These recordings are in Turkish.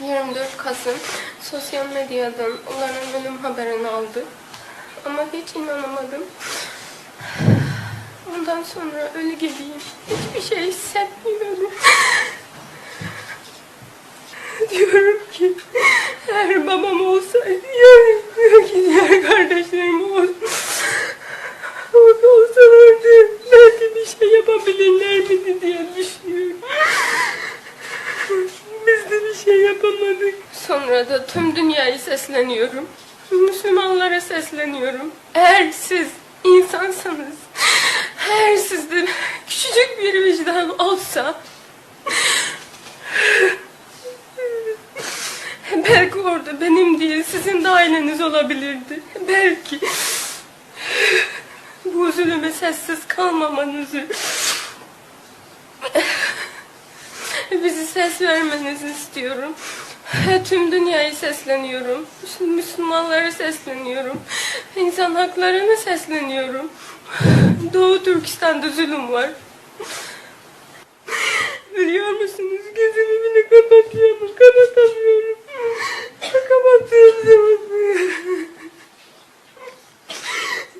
24 Kasım sosyal medyadan onların ölüm haberini aldı. Ama hiç inanamadım. Ondan sonra ölü gibiyim. Hiçbir şey hissetmiyorum. Diyorum ki eğer babam olsaydı ya, ya ki diğer kardeşlerim olsaydı orada olsalardı belki bir şey yapabilirler miydi diye düşünüyorum. Biz de bir şey yapamadık. Sonra da tüm dünyayı sesleniyorum. Müslümanlara sesleniyorum. Eğer siz insansanız, eğer sizde küçücük bir vicdan olsa, belki orada benim değil sizin de aileniz olabilirdi. Belki bu zulüme sessiz kalmamanızı bizi ses vermenizi istiyorum. Tüm dünyayı sesleniyorum. Müslümanlara sesleniyorum. İnsan haklarına sesleniyorum. Doğu Türkistan'da zulüm var. Biliyor musunuz gözümü bile kapatıyorum. Kapatamıyorum. Kapatıyorum.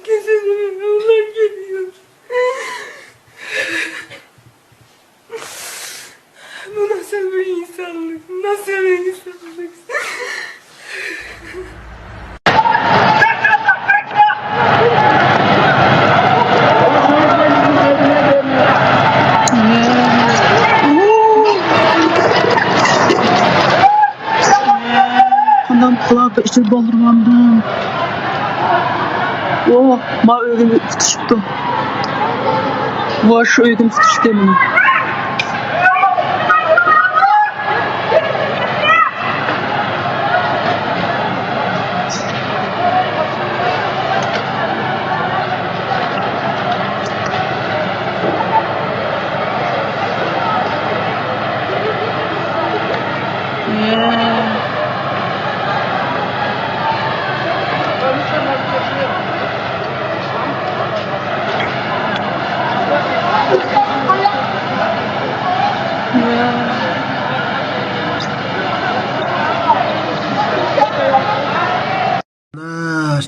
Gözümü onlar geliyor. Bu nasıl bir insanlık? Nasıl bir insanlık? Anam kulağı işte doldurmandım. Oh, ma ögün tutuştu. Var şu ögün tutuştu eminim.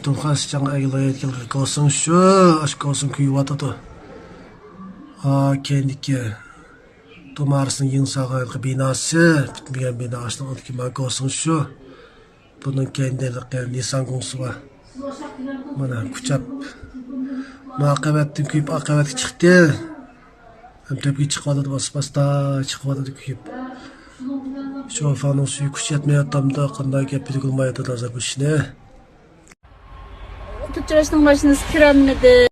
Тумхан сычанға әйілай әткел қосың шө, аш қосың күйіп. А, кендікке. Yın sağlığı binası, bitmeyen bina açtın ki man kalsın şu. Bunun kendilik nisan var. Mana kuchap. Muaqabatdan kuyup aqabatga chiqdi. Hem tepki chiqadi bas basta chiqadi kuyup. Şu fanın suyu kuch yetmayotganda qanday gap bilgilmayotdi hozir bu ishni. Tüccarın başınız kiranmadı.